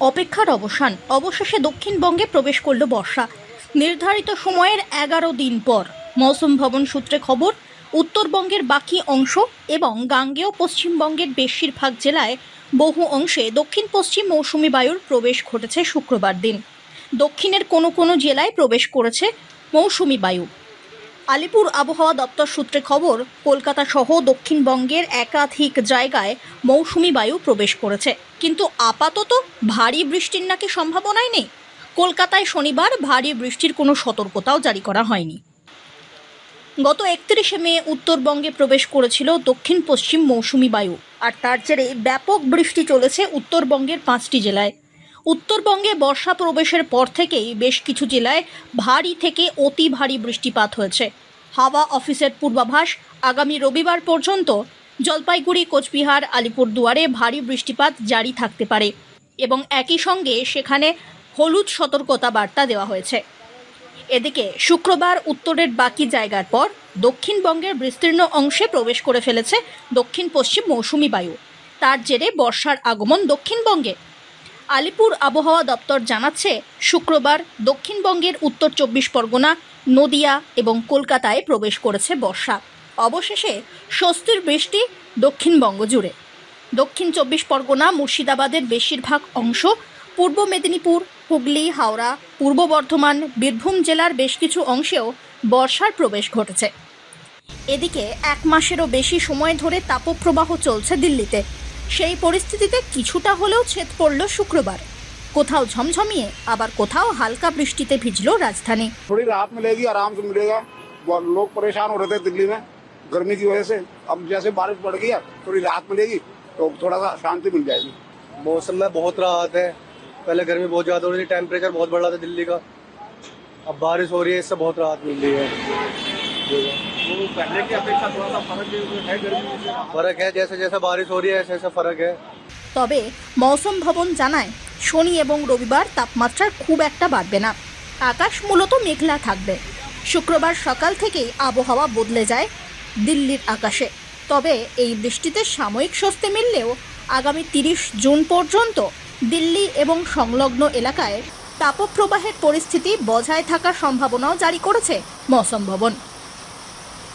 অপেক্ষার অবসান। অবশেষে দক্ষিণবঙ্গে প্রবেশ করল বর্ষা। নির্ধারিত সময়ের এগারো দিন পর। মৌসুম ভবন সূত্রে খবর, উত্তরবঙ্গের বাকি অংশ এবং গাঙ্গেয় পশ্চিমবঙ্গের বেশিরভাগ জেলায় বহু অংশে দক্ষিণ পশ্চিম মৌসুমি বায়ুর প্রবেশ ঘটেছে শুক্রবার দিন। দক্ষিণের কোনো কোনো জেলায় প্রবেশ করেছে মৌসুমি বায়ু। আলিপুর আবহাওয়া দপ্তর সূত্রে খবর, কলকাতা সহ দক্ষিণবঙ্গের একাধিক জায়গায় মৌসুমি বায়ু প্রবেশ করেছে। কিন্তু আপাতত ভারী বৃষ্টির নাকি সম্ভাবনাই নেই। কলকাতায় শনিবার ভারী বৃষ্টির কোনো সতর্কতাও জারি করা হয়নি। গত একত্রিশে মে উত্তরবঙ্গে প্রবেশ করেছিল দক্ষিণ পশ্চিম মৌসুমি বায়ু। আর তার জেরে ব্যাপক বৃষ্টি চলেছে উত্তরবঙ্গের পাঁচটি জেলায়। উত্তরবঙ্গে বর্ষা প্রবেশের পর থেকেই বেশ কিছু জেলায় ভারী থেকে অতি ভারী বৃষ্টিপাত হয়েছে। হাওয়া অফিসের পূর্বাভাস, আগামী রবিবার পর্যন্ত জলপাইগুড়ি, কোচবিহার, আলিপুরদুয়ারে ভারী বৃষ্টিপাত জারি থাকতে পারে এবং একই সঙ্গে সেখানে হলুদ সতর্কতা বার্তা দেওয়া হয়েছে। এদিকে শুক্রবার উত্তরের বাকি জায়গার পর দক্ষিণবঙ্গের বিস্তীর্ণ অংশে প্রবেশ করে ফেলেছে দক্ষিণ পশ্চিম মৌসুমি বায়ু। তার জেরে বর্ষার আগমন দক্ষিণবঙ্গে আলিপুর আবহাওয়া দপ্তর জানাচ্ছে, শুক্রবার দক্ষিণবঙ্গের উত্তর চব্বিশ পরগনা, নদিয়া এবং কলকাতায় প্রবেশ করেছে বর্ষা। অবশেষে স্বস্তির বৃষ্টি দক্ষিণবঙ্গ জুড়ে। দক্ষিণ চব্বিশ পরগনা, মুর্শিদাবাদের বেশিরভাগ অংশ, পূর্ব মেদিনীপুর, হুগলি, হাওড়া, পূর্ব বর্ধমান, বীরভূম জেলার বেশ কিছু অংশেও বর্ষার প্রবেশ ঘটেছে। এদিকে এক মাসেরও বেশি সময় ধরে তাপপ্রবাহ চলছে দিল্লিতে। সেই পরিস্থিতিতে কিছুটা হলেও ছেদ পড়ল শুক্রবার কোথাও ঝমঝমিয়ে আবার কোথাও হালকা বৃষ্টিতে ভিজল রাজধানী थोड़ी राहत मिलेगी आराम से मिलेगा बहुत लोग परेशान हो रहे थे दिल्ली में गर्मी की वजह से अब जैसे बारिश पड़ गई है थोड़ी राहत मिलेगी तो थोड़ा सा शांति मिल जाएगी मौसम में बहुत राहत है पहले गर्मी बहुत ज़्यादा हो रही थी टेम्परेचर बहुत बढ़ रहा था दिल्ली का अब बारिश हो रही है इससे बहुत राहत मिल रही है वो पहले की अपेक्षा थोड़ा सा फर्क है गर्मी से फर्क है जैसे जैसे बारिश हो रही है ऐसे ऐसे फर्क है তবে মৌসুম ভবন জানায় শনি এবং রবিবার তাপমাত্রার খুব একটা বাড়বে না আকাশ মূলত মেঘলা থাকবে শুক্রবার সকাল থেকেই আবহাওয়া বদলে যায় দিল্লির আকাশে তবে এই বৃষ্টিতে সাময়িক স্বস্তি মিললেও আগামী তিরিশ জুন পর্যন্ত দিল্লি এবং সংলগ্ন এলাকায় তাপপ্রবাহের পরিস্থিতি বজায় থাকার সম্ভাবনাও জারি করেছে মৌসুম ভবন